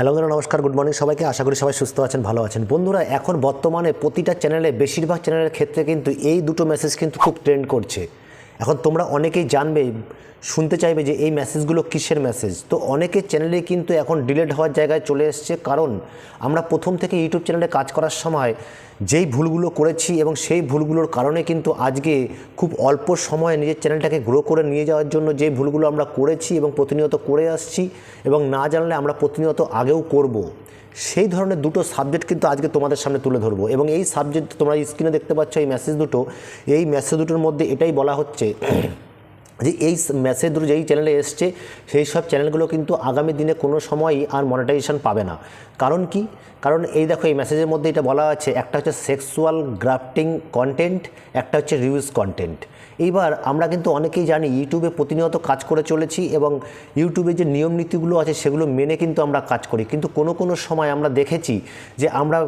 Hello বন্ধুরা, নমস্কার, good morning. সবাইকে আশা করি সবাই সুস্থ আছেন, ভালো আছেন। বন্ধুরা, এখন বর্তমানে প্রতিটা চ্যানেলে বেশিরভাগ চ্যানেলের ক্ষেত্রে কিন্তু এই দুটো মেসেজ কিন্তু খুব ট্রেন্ড করছে। এখন তোমরা অনেকেই জানবে শুনতে চাইবে যে এই মেসেজগুলো কিসের মেসেজ তো অনেকের চ্যানেলে কিন্তু এখন ডিলেট হওয়ার জায়গায় চলে এসছে। কারণ আমরা প্রথম থেকে ইউটিউব চ্যানেলে কাজ করার সময় যেই ভুলগুলো করেছি এবং সেই ভুলগুলোর কারণে কিন্তু আজকে খুব অল্প সময়ে নিজের চ্যানেলটাকে গ্রো করে নিয়ে যাওয়ার জন্য যে ভুলগুলো আমরা করেছি এবং প্রতিনিয়ত করে আসছি এবং না জানলে আমরা প্রতিনিয়ত আগেও করব। সেই ধরনের দুটো সাবজেক্ট কিন্তু আজকে তোমাদের সামনে তুলে ধরবো এবং এই সাবজেক্ট তোমরা স্ক্রিনে দেখতে পাচ্ছ এই মেসেজ দুটো। এই মেসেজ দুটোর মধ্যে এটাই বলা হচ্ছে যে এই মেসেজ যেই চ্যানেলে এসছে, সেই সব চ্যানেলগুলো কিন্তু আগামী দিনে কোনো সময়ই আর মনিটাইজেশন পাবে না। কারণ কি? কারণ এই দেখো, এই মেসেজের মধ্যে এটা বলা আছে, একটা হচ্ছে সেক্সুয়াল গ্রাফটিং কন্টেন্ট একটা হচ্ছে রিউজ কন্টেন্ট এইবার আমরা কিন্তু অনেকেই জানি ইউটিউবে প্রতিনিয়ত কাজ করে চলেছি এবং ইউটিউবে যে নিয়ম নীতিগুলো আছে, সেগুলো মেনে কিন্তু আমরা কাজ করি। কিন্তু কোনো কোনো সময় আমরা দেখেছি যে আমরা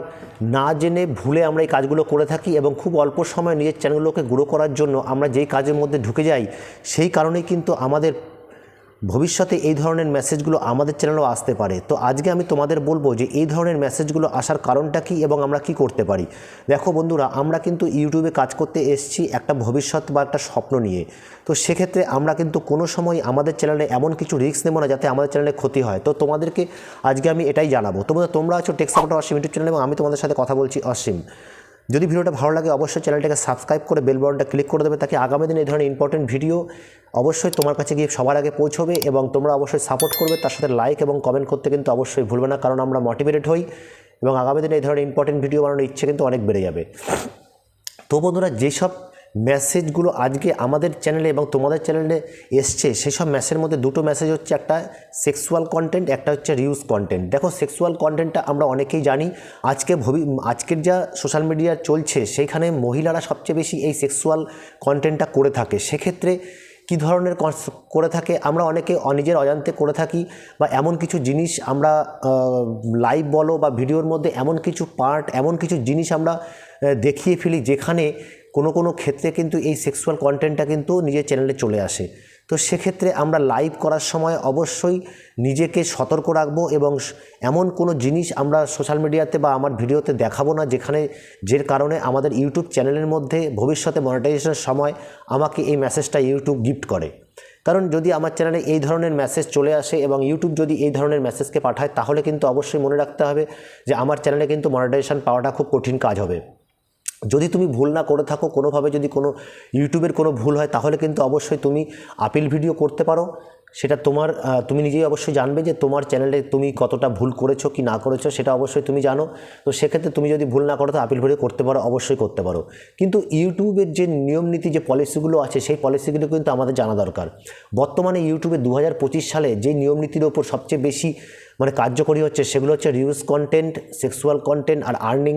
না জেনে ভুলে আমরা এই কাজগুলো করে থাকি এবং খুব অল্প সময় নিজের চ্যানেলগুলোকে গ্রো করার জন্য আমরা যেই কাজের মধ্যে ঢুকে যাই, সেই কারণেই কিন্তু আমাদের ভবিষ্যতে এই ধরনের মেসেজগুলো আমাদের চ্যানেলেও আসতে পারে। তো আজকে আমি তোমাদের বলব যে এই ধরনের মেসেজগুলো আসার কারণটা কি এবং আমরা কি করতে পারি? দেখো বন্ধুরা, আমরা কিন্তু ইউটিউবে কাজ করতে এসেছি একটা ভবিষ্যৎ বা একটা স্বপ্ন নিয়ে। তো সেক্ষেত্রে আমরা কিন্তু কোনো সময় আমাদের চ্যানেলে এমন কিছু রিস্ক নেব না যাতে আমাদের চ্যানেলে ক্ষতি হয়। তো তোমাদেরকে আজকে আমি এটাই জানাব। তোমরা তোমরা আছো টেক্স অসীম ইউটিউব চ্যানেল এবং আমি তোমাদের সাথে কথা বলছি অসীম যদি ভিডিওটা ভালো লাগে, অবশ্যই চ্যানেলটাকে সাবস্ক্রাইব করে বেল বাটনটা ক্লিক করে দেবে। তাকে আগামী দিন এই ধরনের ইম্পর্টেন্ট ভিডিও অবশ্যই তোমার কাছে গিয়ে সবার আগে পৌঁছবে এবং তোমরা অবশ্যই সাপোর্ট করবে। তার সাথে লাইক এবং কমেন্ট করতে কিন্তু অবশ্যই ভুলবে না, কারণ আমরা মোটিভেটেড হই এবং আগামী দিনে এই ধরনের ইম্পর্টেন্ট ভিডিও বানানোর ইচ্ছে কিন্তু অনেক বেড়ে যাবে। তো বন্ধুরা, যেসব মেসেজগুলো আজকে আমাদের চ্যানেলে এবং তোমাদের চ্যানেলে এসছে। সেসব মেসেজের মধ্যে দুটো মেসেজ হচ্ছে, একটা সেক্সুয়াল কন্টেন্ট একটা হচ্ছে রিউজ কন্টেন্ট দেখো সেক্সুয়াল কন্টেন্টটা আমরা অনেকেই জানি। আজকে ভবি, আজকের যা সোশ্যাল মিডিয়া চলছে, সেইখানে মহিলারা সবচেয়ে বেশি এই সেক্সুয়াল কন্টেন্টটা করে থাকে। সেক্ষেত্রে কী ধরনের করে থাকে? আমরা অনেকে নিজের অজান্তে করে থাকি বা এমন কিছু জিনিস আমরা লাইভ বলো বা ভিডিওর মধ্যে এমন কিছু পার্ট এমন কিছু জিনিস আমরা দেখিয়ে ফেলি যেখানে কোনো কোনো ক্ষেত্রে কিন্তু এই সেক্সুয়াল কন্টেন্টটা কিন্তু নিজের চ্যানেলে চলে আসে। তো সেক্ষেত্রে আমরা লাইভ করার সময় অবশ্যই নিজেকে সতর্ক রাখব এবং এমন কোনো জিনিস আমরা সোশ্যাল মিডিয়াতে বা আমার ভিডিওতে দেখাবো না যেখানে যে কারণে আমাদের ইউটিউব চ্যানেলের মধ্যে ভবিষ্যতে মনিটাইজেশনের সময় আমাকে এই মেসেজটা ইউটিউব গিফট করে। কারণ যদি আমার চ্যানেলে এই ধরনের মেসেজ চলে আসে এবং ইউটিউব যদি এই ধরনের মেসেজকে পাঠায়, তাহলে কিন্তু অবশ্যই মনে রাখতে হবে যে আমার চ্যানেলে কিন্তু মনিটাইজেশন পাওয়াটা খুব কঠিন কাজ হবে। যদি তুমি ভুল না করে থাকো, কোনোভাবে যদি কোনো ইউটিউবের কোনো ভুল হয়, তাহলে কিন্তু অবশ্যই তুমি আপিল ভিডিও করতে পারো। সেটা তোমার তুমি নিজেই অবশ্যই জানবে যে তোমার চ্যানেলে তুমি কতটা ভুল করেছ, কি না করেছ, সেটা অবশ্যই তুমি জানো। তো সেক্ষেত্রে তুমি যদি ভুল না করো, তো আপিল ভিডিও করতে পারো, অবশ্যই করতে পারো। কিন্তু ইউটিউবের যে নিয়ম নীতি, যে পলিসিগুলো আছে, সেই পলিসিগুলো কিন্তু আমাদের জানা দরকার। বর্তমানে ইউটিউবে দু হাজার পঁচিশ সালে যে নিয়ম নীতির ওপর সবচেয়ে বেশি মানে কার্যকরী হচ্ছে, সেগুলো হচ্ছে রিউজ কন্টেন্ট সেক্সুয়াল কন্টেন্ট আর আর্নিং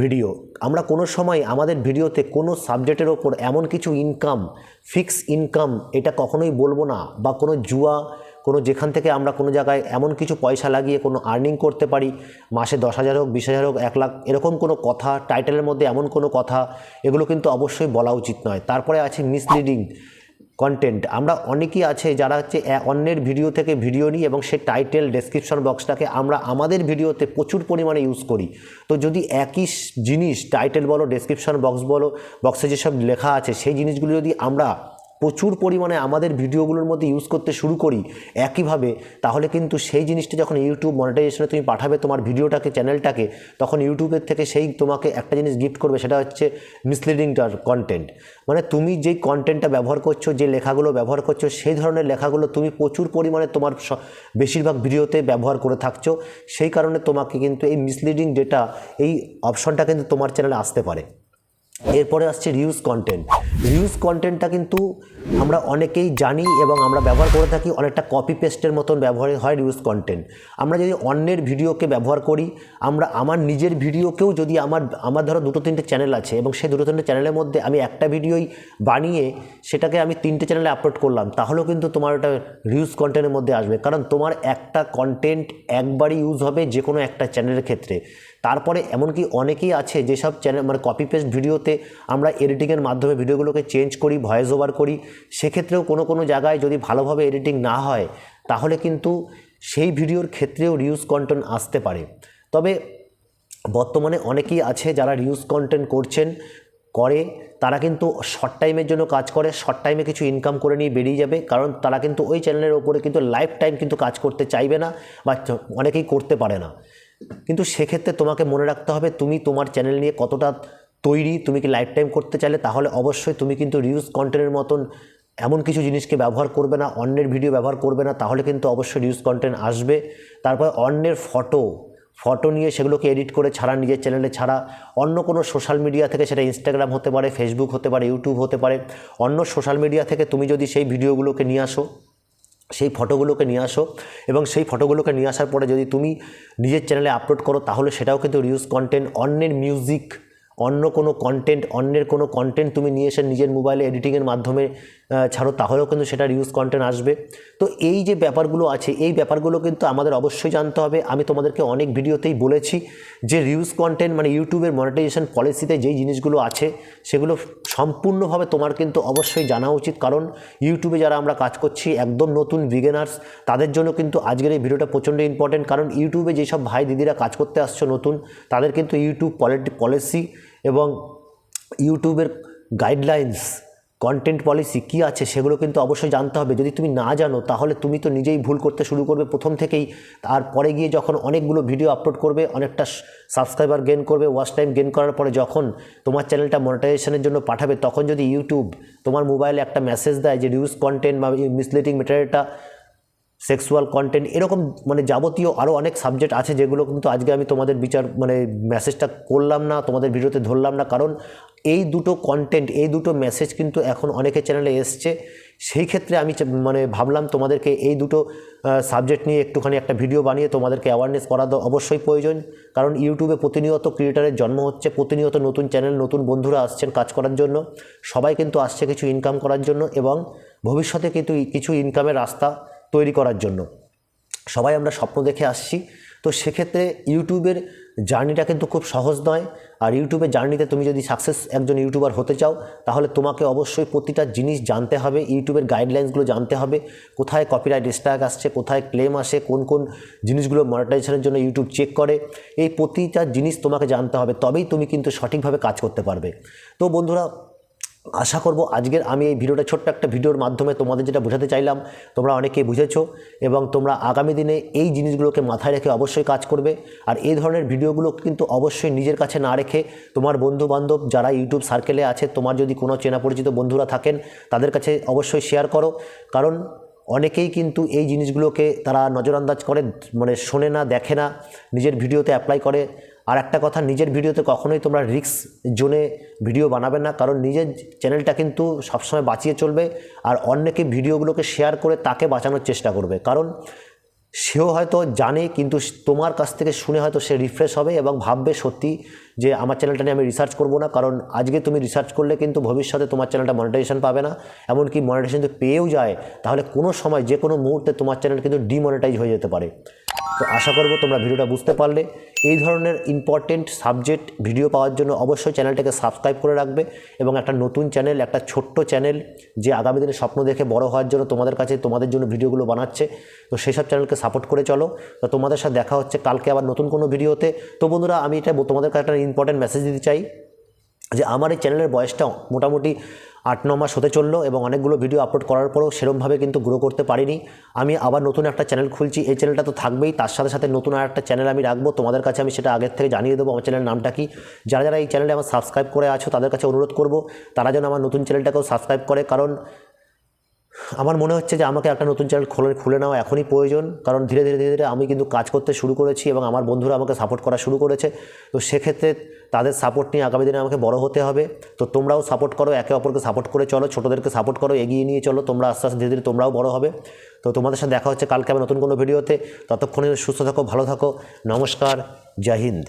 ভিডিও। আমরা কোনো সময় আমাদের ভিডিওতে কোনো সাবজেক্টের ওপর এমন কিছু ইনকাম ফিক্স ইনকাম এটা কখনোই বলব না বা কোনো জুয়া, কোনো যেখান থেকে আমরা কোনো জায়গায় এমন কিছু পয়সা লাগিয়ে কোনো আর্নিং করতে পারি, মাসে দশ হাজার হোক, বিশ হাজার হোক, এক লাখ, এরকম কোনো কথা টাইটেলের মধ্যে এমন কোনো কথা, এগুলো কিন্তু অবশ্যই বলা উচিত নয়। তারপরে আছে মিসলিডিং কন্টেন্ট আমরা অনেকেই আছে যারা হচ্ছে অন্যের ভিডিও থেকে ভিডিও নিই এবং সে টাইটেল ডেসক্রিপশন বক্সটাকে আমরা আমাদের ভিডিওতে প্রচুর পরিমাণে ইউজ করি। তো যদি একই জিনিস টাইটেল বলো ডেসক্রিপশন বক্স বলো বক্সে যেসব লেখা আছে, সেই জিনিসগুলো যদি আমরা প্রচুর পরিমাণে আমাদের ভিডিওগুলোর মধ্যে ইউজ করতে শুরু করি একইভাবে, তাহলে কিন্তু সেই জিনিসটা যখন ইউটিউব মনিটাইজেশনে তুমি পাঠাবে তোমার ভিডিওটাকে চ্যানেলটাকে তখন ইউটিউবের থেকে সেই তোমাকে একটা জিনিস গিফট করবে, সেটা হচ্ছে মিসলিডিংটার কন্টেন্ট মানে তুমি যেই কন্টেন্টটা ব্যবহার করছ, যে লেখাগুলো ব্যবহার করছ, সেই ধরনের লেখাগুলো তুমি প্রচুর পরিমাণে তোমার বেশিরভাগ ভিডিওতে ব্যবহার করে থাকছো, সেই কারণে তোমাকে কিন্তু এই মিসলিডিং ডেটা এই অপশনটা কিন্তু তোমার চ্যানেলে আসতে পারে। এরপরে আসছে রিউজ কন্টেন্ট রিউজ কন্টেন্টটা কিন্তু আমরা অনেকেই জানি এবং আমরা ব্যবহার করে থাকি অনেকটা কপি পেস্টের মতন ব্যবহার হয় রিউজ কন্টেন্ট আমরা যদি অন্যের ভিডিওকে ব্যবহার করি, আমরা আমার নিজের ভিডিওকেও যদি আমার আমার ধরো দুটো তিনটে চ্যানেল আছে এবং সেই দুটো তিনটে চ্যানেলের মধ্যে আমি একটা ভিডিওই বানিয়ে সেটাকে আমি তিনটে চ্যানেলে আপলোড করলাম, তাহলেও কিন্তু তোমার ওটা রিউজ কন্টেন্টের মধ্যে আসবে। কারণ তোমার একটা কন্টেন্ট একবারই ইউজ হবে যে কোনো একটা চ্যানেলের ক্ষেত্রে। তারপরে এমনকি অনেকেই আছে যেসব চ্যানেল মানে কপি পেস্ট ভিডিওতে আমরা এডিটিংয়ের মাধ্যমে ভিডিওগুলোকে চেঞ্জ করি ভয়েস ওভার করি সেক্ষেত্রেও কোনো কোনো জায়গায় যদি ভালোভাবে এডিটিং না হয়, তাহলে কিন্তু সেই ভিডিওর ক্ষেত্রেও রিউজ কন্টেন্ট আসতে পারে। তবে বর্তমানে অনেকেই আছে যারা রিউজ কন্টেন্ট করছেন, করে, তারা কিন্তু শর্ট টাইমের জন্য কাজ করে শর্ট টাইমে কিছু ইনকাম করে নিয়ে বেরিয়ে যাবে, কারণ তারা কিন্তু ওই চ্যানেলের ওপরে কিন্তু লাইফ টাইম কিন্তু কাজ করতে চাইবে না বা অনেকেই করতে পারে না। কিন্তু সেক্ষেত্রে তোমাকে মনে রাখতে হবে, তুমি তোমার চ্যানেল নিয়ে কতটা তৈরি, তুমি কি লাইফ টাইম করতে চাইলে, তাহলে অবশ্যই তুমি কিন্তু রিউজ কন্টেন্টের মতন এমন কিছু জিনিসকে ব্যবহার করবে না, অন্যের ভিডিও ব্যবহার করবে না, তাহলে কিন্তু অবশ্যই রিউজ কন্টেন্ট আসবে। তারপর অন্যের ফটো ফটো নিয়ে সেগুলোকে এডিট করে ছাড়া, নিজের চ্যানেলে ছাড়া। অন্য কোনো সোশ্যাল মিডিয়া থেকে, সেটা ইনস্টাগ্রাম হতে পারে ফেসবুক হতে পারে ইউটিউব হতে পারে। অন্য সোশ্যাল মিডিয়া থেকে তুমি যদি সেই ভিডিওগুলোকে নিয়ে আসো, সেই ফটোগুলোকে নিয়ে আসো, এবং সেই ফটোগুলোকে নিয়ে আসার পরে যদি তুমি নিজের চ্যানেলে আপলোড করো, তাহলে সেটাও কিন্তু রিউজ কন্টেন্ট অন্যের মিউজিক অন্য কোনো কন্টেন্ট অন্যের কোনো কন্টেন্ট তুমি নিয়ে এসে নিজের মোবাইলে এডিটিংয়ের মাধ্যমে ছাড়ো, তাহলেও কিন্তু সেটা রিউজ কন্টেন্ট আসবে। তো এই যে ব্যাপারগুলো আছে, এই ব্যাপারগুলো কিন্তু আমাদের অবশ্যই জানতে হবে। আমি তোমাদেরকে অনেক ভিডিওতেই বলেছি যে রিউজ কন্টেন্ট মানে ইউটিউবের মনিটাইজেশন পলিসিতে যেই জিনিসগুলো আছে, সেগুলো সম্পূর্ণভাবে তোমার কিন্তু অবশ্যই জানা উচিত। কারণ ইউটিউবে যারা আমরা কাজ করছি, একদম নতুন বিগেনার্স তাদের জন্য কিন্তু আজকের এই ভিডিওটা প্রচণ্ড ইম্পর্টেন্ট কারণ ইউটিউবে যেসব ভাই দিদিরা কাজ করতে আসছো নতুন, তাদের কিন্তু ইউটিউব পলিটি পলিসি এবং ইউটিউবের গাইডলাইন্স কন্টেন্ট পলিসি কি আছে সেগুলো কিন্তু অবশ্যই জানতে হবে। যদি তুমি না জানো, তাহলে তুমি তো নিজেই ভুল করতে শুরু করবে প্রথম থেকেই। তারপরে গিয়ে যখন অনেকগুলো ভিডিও আপলোড করবে, অনেকটা সাবস্ক্রাইবার গেন করবে ওয়াচ টাইম গেন করার পরে যখন তোমার চ্যানেলটা মনিটাইজেশনের জন্য পাঠাবে, তখন যদি ইউটিউব তোমার মোবাইলে একটা মেসেজ দেয় যে রিউজ কন্টেন্ট বা মিসলিডিং মেটেরিয়ালটা সেক্সুয়াল কন্টেন্ট এরকম মানে যাবতীয় আরও অনেক সাবজেক্ট আছে যেগুলো কিন্তু আজকে আমি তোমাদের বিচার মানে মেসেজটা করলাম না, তোমাদের ভিডিওতে ধরলাম না। কারণ এই দুটো কন্টেন্ট এই দুটো মেসেজ কিন্তু এখন অনেকের চ্যানেলে এসছে। সেই ক্ষেত্রে আমি মানে ভাবলাম তোমাদেরকে এই দুটো সাবজেক্ট নিয়ে একটুখানি একটা ভিডিও বানিয়ে তোমাদেরকে অ্যাওয়ারনেস করা অবশ্যই প্রয়োজন। কারণ ইউটিউবে প্রতিনিয়ত ক্রিয়েটারের জন্ম হচ্ছে, প্রতিনিয়ত নতুন চ্যানেল নতুন বন্ধুরা আসছেন কাজ করার জন্য। সবাই কিন্তু আসছে কিছু ইনকাম করার জন্য এবং ভবিষ্যতে কিন্তু কিছু ইনকামের রাস্তা তৈরি করার জন্য। সবাই আমরা স্বপ্ন দেখে আসছি। তো সেক্ষেত্রে ইউটিউবের জার্নিটা কিন্তু খুব সহজ নয়। আর ইউটিউবের জার্নিতে তুমি যদি সাকসেস একজন ইউটিউবার হতে চাও, তাহলে তোমাকে অবশ্যই প্রতিটা জিনিস জানতে হবে। ইউটিউবের গাইডলাইন্সগুলো জানতে হবে। কোথায় কপিরাইট স্ট্রাইক আসছে, কোথায় ক্লেম আসে, কোন কোন জিনিসগুলো মনিটাইজেশনের জন্য ইউটিউব চেক করে। এই প্রতিটা জিনিস তোমাকে জানতে হবে। তবেই তুমি কিন্তু সঠিকভাবে কাজ করতে পারবে। তো বন্ধুরা আশা করব আজকের আমি এই ভিডিওটা ছোট্ট একটা ভিডিওর মাধ্যমে তোমাদের যেটা বোঝাতে চাইলাম, তোমরা অনেকেই বুঝেছ এবং তোমরা আগামী দিনে এই জিনিসগুলোকে মাথায় রেখে অবশ্যই কাজ করবে। আর এই ধরনের ভিডিওগুলো কিন্তু অবশ্যই নিজের কাছে না রেখে তোমার বন্ধু বান্ধব যারা ইউটিউব সার্কেলে আছে, তোমার যদি কোনো চেনা পরিচিত বন্ধুরা থাকেন, তাদের কাছে অবশ্যই শেয়ার করো। কারণ অনেকেই কিন্তু এই জিনিসগুলোকে তারা নজরআন্দাজ করে মানে শোনে না, দেখে না, নিজের ভিডিওতে অ্যাপ্লাই করে। আর একটা কথা, নিজের ভিডিওতে কখনোই তোমরা রিক্স জোনে ভিডিও বানাবে না, কারণ নিজের চ্যানেলটা কিন্তু সবসময় বাঁচিয়ে চলবে আর অন্যকে ভিডিওগুলোকে শেয়ার করে তাকে বাঁচানোর চেষ্টা করবে। কারণ সেও হয়তো জানে, কিন্তু তোমার কাছ থেকে শুনে হয়তো সে রিফ্রেশ হবে এবং ভাববে সত্যি যে আমার চ্যানেলটা নিয়ে আমি রিসার্চ করব না, কারণ আজকে তুমি রিসার্চ করলে কিন্তু ভবিষ্যতে তোমার চ্যানেলটা মনিটাইজেশন পাবে না। এমনকি মনিটাইজেশন যদি পেয়েও যায়, তাহলে কোনো সময় যে কোনো মুহূর্তে তোমার চ্যানেল কিন্তু ডিমনিটাইজ হয়ে যেতে পারে। তো আশা করব তোমরা ভিডিওটা বুঝতে পারলে। এই ধরনের ইম্পর্টেন্ট সাবজেক্ট ভিডিও পাওয়ার জন্য অবশ্যই চ্যানেলটাকে সাবস্ক্রাইব করে রাখবে এবং একটা নতুন চ্যানেল একটা ছোট্ট চ্যানেল যে আগামী দিনে স্বপ্ন দেখে বড় হওয়ার জন্য তোমাদের কাছে, তোমাদের জন্য ভিডিওগুলো বানাচ্ছে। তো সেই সব চ্যানেলকে সাপোর্ট করে চলো। তো তোমাদের সাথে দেখা হচ্ছে কালকে আবার নতুন কোনো ভিডিওতে তো বন্ধুরা, আমি এটা তোমাদের কাছে একটা ইম্পর্টেন্ট মেসেজ দিতে চাই যে আমার এই চ্যানেলের বয়সটা মোটামুটি আট, ন মাস হতে চলল এবং অনেকগুলো ভিডিও আপলোড করার পরেও সেরমভাবে কিন্তু গ্রো করতে পারিনি। আমি আবার নতুন একটা চ্যানেল খুলছি, এই চ্যানেলটা তো থাকবেই। তার সাথে সাথে নতুন আর একটা চ্যানেল আমি রাখব। তোমাদের কাছে আমি সেটা আগের থেকে জানিয়ে দেবো, আমার চ্যানেলের নামটা কি। যারা যারা এই চ্যানেলে আমার সাবস্ক্রাইব করে আছো, তাদের কাছে অনুরোধ করব, তারা যেন আমার নতুন চ্যানেলটাকেও সাবস্ক্রাইব করে। কারণ আমার মনে হচ্ছে যে আমাকে একটা নতুন চ্যানেল খুলে খুলে নেওয়া এখনই প্রয়োজন। কারণ ধীরে ধীরে ধীরে ধীরে আমি কিন্তু কাজ করতে শুরু করেছি এবং আমার বন্ধুরা আমাকে সাপোর্ট করা শুরু করেছে। তো সেক্ষেত্রে তাদের সাপোর্ট নিয়ে আগামী দিনে আমাকে বড় হতে হবে। তো তোমরাও সাপোর্ট করো, একে অপরকে সাপোর্ট করে চলো, ছোটোদেরকে সাপোর্ট করো, এগিয়ে নিয়ে চলো, তোমরা আস্তে আস্তে ধীরে ধীরে তোমরাও বড় হবে। তো তোমাদের সাথে দেখা হচ্ছে কালকে আবার নতুন কোনো ভিডিওতে ততক্ষণে সুস্থ থাকো, ভালো থাকো। নমস্কার, জয় হিন্দ।